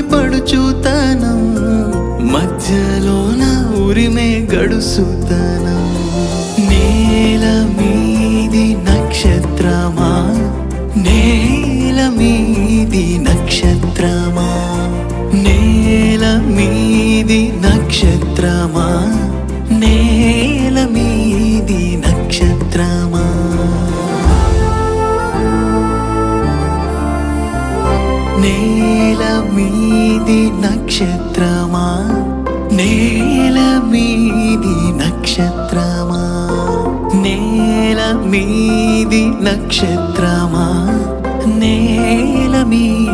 దోచుతనం మధ్యలోన ఉరిమే గడుసుతనం. నేల మీది నక్షత్రమా? నేల మీది నక్షత్రమా? నేల మీది నేల మీది నక్షత్రమా? నేల మీది నక్షత్రమా? నేల మీది నక్షత్రమా? నేల మీ